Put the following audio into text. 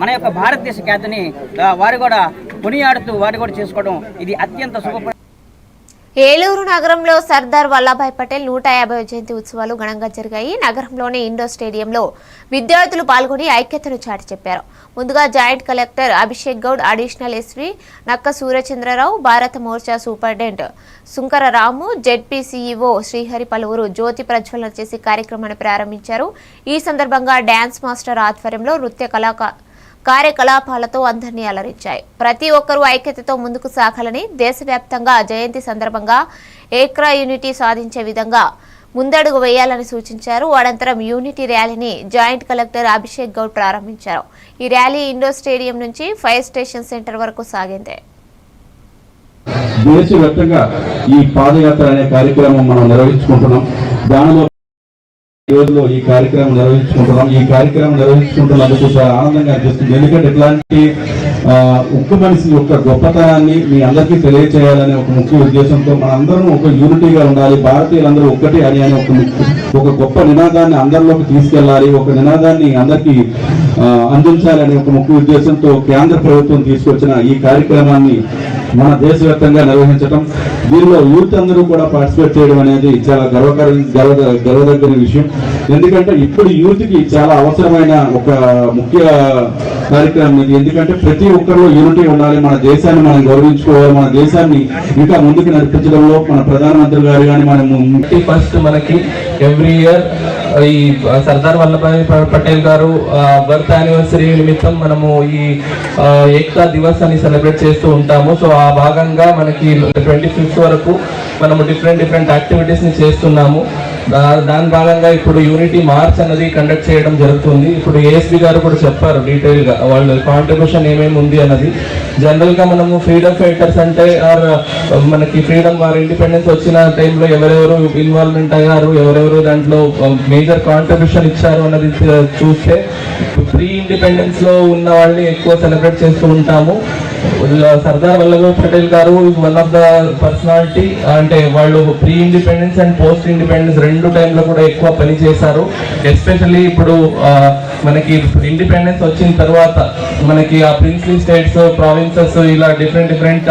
మన యొక్క భారతదేశ ఖ్యాతిని వారు కూడా కొనియాడుతూ వారు కూడా చేసుకోవడం ఇది అత్యంత శుభ ఏలూరు నగరంలో సర్దార్ వల్లభాయ్ పటేల్ నూట యాభై జయంతి ఉత్సవాలు ఘనంగా జరిగాయి. నగరంలోని ఇండోర్ స్టేడియంలో విద్యార్థులు పాల్గొని ఐక్యతను చాటి చెప్పారు. ముందుగా joint collector Abhishek Goud additional SP Nakka Suryachandrarao భారత Morcha superintendent Sunkara Ramu ZP CEO Srihari పలువురు జ్యోతి ప్రజ్వలన చేసి కార్యక్రమాన్ని ప్రారంభించారు. ఈ సందర్భంగా డ్యాన్స్ మాస్టర్ ఆధ్వర్యంలో నృత్య కళాకారు కార్యకలాపాలతో అందరినీ అలరించాయి. ప్రతి ఒక్కరూ ఐక్యతతో ముందుకు సాగాలని దేశవ్యాప్తంగా జయంతి సందర్భంగా ఏక్రా యూనిటీ సాధించే విధంగా ముందడుగు వేయాలని సూచించారు. అనంతరం యూనిటీ ర్యాలీని జాయింట్ కలెక్టర్ అభిషేక్ గౌడ్ ప్రారంభించారు. ఈ ర్యాలీ ఇండోర్ స్టేడియం నుంచి ఫైర్ స్టేషన్ సెంటర్ వరకు సాగింది. దేశవ్యాప్తంగా ఈ పాదయాత్ర అనే కార్యక్రమం మనం నిర్వహించుకుంటున్నాం. దానిలో రోజులో ఈ కార్యక్రమం నిర్వహించుకుంటున్నాం. ఈ కార్యక్రమం నిర్వహించుకుంటున్నందుకు చాలా ఆనందంగా అనిపిస్తుంది. ఎందుకంటే ఇట్లాంటి ఉక్కు మనిషి యొక్క గొప్పతనాన్ని మీ అందరికీ తెలియచేయాలనే ఒక ముఖ్య ఉద్దేశంతో మనందరం ఒక యూనిటీగా ఉండాలి. భారతీయులందరూ ఒక్కటి అని అని ఒక ఒక గొప్ప నినాదాన్ని అందరిలోకి తీసుకెళ్ళాలి. ఒక నినాదాన్ని అందరికీ అందించాలనే ఒక ముఖ్య ఉద్దేశంతో కేంద్ర ప్రభుత్వం తీసుకొచ్చిన ఈ కార్యక్రమాన్ని మన దేశవ్యాప్తంగా నిర్వహించడం దీనిలో యూత్ అందరూ కూడా పార్టిసిపేట్ చేయడం అనేది చాలా గర్వకర గర్వ గర్వదగిన విషయం. ఎందుకంటే ఇప్పుడు యూత్కి చాలా అవసరమైన ఒక ముఖ్య కార్యక్రమం ఇది. ఎందుకంటే ప్రతి ఒక్కరిలో యూనిటీ ఉండాలి. మన దేశాన్ని మనం గౌరవించుకోవాలి. మన దేశాన్ని ఇంకా ముందుకు నడిపించడంలో మన ప్రధానమంత్రి గారు కానీ మన ఫస్ట్ మనకి ఎవ్రీ ఇయర్ ఈ సర్దార్ వల్లభాయ్ పటేల్ గారు బర్త్ యానివర్సరీ నిమిత్తం మనము ఈ ఆ, ఏక్తా దివస్ అని సెలబ్రేట్ చేస్తూ ఉంటాము. సో ఆ భాగంగా మనకి ట్వంటీ ఫిఫ్త్ వరకు మనము డిఫరెంట్ డిఫరెంట్ యాక్టివిటీస్ని చేస్తున్నాము. దాని భాగంగా ఇప్పుడు యూనిటీ మార్చ్ అన్నది కండక్ట్ చేయడం జరుగుతుంది. ఇప్పుడు ఏఎస్బి గారు కూడా చెప్పారు డీటెయిల్గా. వాళ్ళ కాంట్రిబ్యూషన్ ఏమేమి ఉంది అన్నది. జనరల్గా మనము ఫ్రీడమ్ ఫైటర్స్ అంటే ఆర్ మనకి ఫ్రీడమ్ వారి ఇండిపెండెన్స్ వచ్చిన టైంలో ఎవరెవరు ఇన్వాల్వ్మెంట్ అయ్యారు ఎవరెవరు దాంట్లో మేజర్ కాంట్రిబ్యూషన్ ఇచ్చారు అన్నది చూస్తే ప్రీ ఇండిపెండెన్స్లో ఉన్న వాళ్ళని ఎక్కువ సెలబ్రేట్ చేస్తూ ఉంటాము. సర్దార్ వల్లభాయ్ పటేల్ గారు వన్ ఆఫ్ ద పర్సనాలిటీ అంటే వాళ్ళు pre independence and post independence రెండు టైంలో కూడా ఎక్కువ పని చేశారు. ఎస్పెషల్లీ ఇప్పుడు మనకి ఇండిపెండెన్స్ వచ్చిన తర్వాత మనకి ఆ ప్రిన్స్లీ స్టేట్స్ ప్రావిన్సెస్ ఇలా డిఫరెంట్ డిఫరెంట్